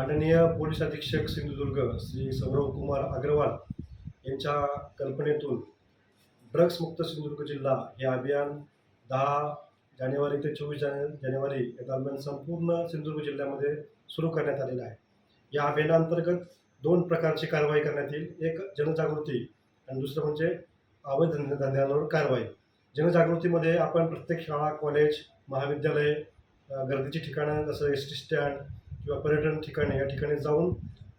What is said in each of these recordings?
माननीय पोलीस अधीक्षक सिंधुदुर्ग श्री सौरव कुमार अग्रवाल यांच्या कल्पनेतून ड्रग्समुक्त सिंधुदुर्ग जिल्हा हे अभियान दहा जानेवारी ते चोवीस जाने जानेवारी या दरम्यान संपूर्ण सिंधुदुर्ग जिल्ह्यामध्ये सुरू करण्यात आलेलं आहे. या अभियानांतर्गत दोन प्रकारची कारवाई करण्यात येईल. एक जनजागृती आणि दुसरं म्हणजे अवैध धंद्यांवर कारवाई. जनजागृतीमध्ये आपण प्रत्येक शाळा कॉलेज महाविद्यालय गर्दीची ठिकाणं जसं एस टी स्टँड किंवा पर्यटन ठिकाणे या ठिकाणी जाऊन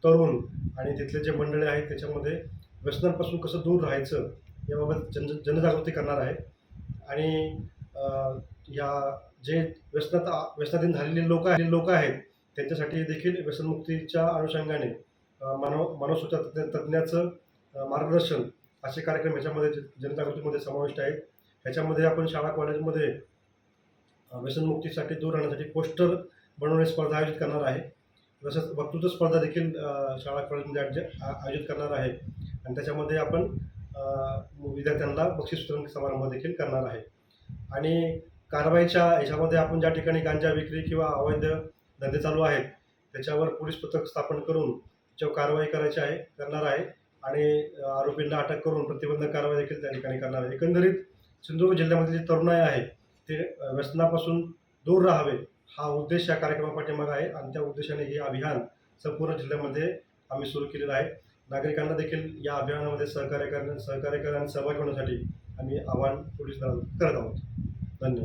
तरुण आणि तिथले जे मंडळे आहेत त्याच्यामध्ये व्यसनांपासून कसं दूर राहायचं याबाबत जन जनजागृती करणार आहे. आणि या जे व्यसनात व्यसनाधीन झालेले लोक आहेत लोक आहेत त्यांच्यासाठी देखील व्यसनमुक्तीच्या अनुषंगाने मानव मानवसुचार तज्ञ तज्ज्ञाचं मार्गदर्शन असे कार्यक्रम ह्याच्यामध्ये जनजागृतीमध्ये समाविष्ट आहेत. ह्याच्यामध्ये आपण शाळा कॉलेजमध्ये व्यसनमुक्तीसाठी दूर राहण्यासाठी पोस्टर बनवणे स्पर्धा आयोजित करणार आहे. तसंच वक्तृत्व स्पर्धा देखील शाळा कॉलेजमध्ये आयोज- आयोजित करणार आहे. आणि त्याच्यामध्ये आपण विद्यार्थ्यांना बक्षीस वितरण समारंभ देखील करणार आहे. आणि कारवाईच्या याच्यामध्ये आपण ज्या ठिकाणी गांजा विक्री किंवा अवैध धंदे चालू आहेत त्याच्यावर पोलीस पथक स्थापन करून त्याच्यावर कारवाई करायची आहे करणार आहे. आणि आरोपींना अटक करून प्रतिबंधक कारवाई देखील त्या ठिकाणी करणार आहे. एकंदरीत सिंधुदुर्ग जिल्ह्यामध्ये जे तरुणाई आहे ते व्यसनापासून दूर राहावे हा उद्देश या कार्यक्रमापाठीमागे आहे. आणि त्या उद्देशाने हे अभियान संपूर्ण जिल्ह्यामध्ये आम्ही सुरू केलेलं आहे. नागरिकांना देखील या अभियानामध्ये सहकार्य करण्या सहकार्य करण्या सहभागी होण्यासाठी आम्ही आवाहन पोलीस करत आहोत. धन्यवाद.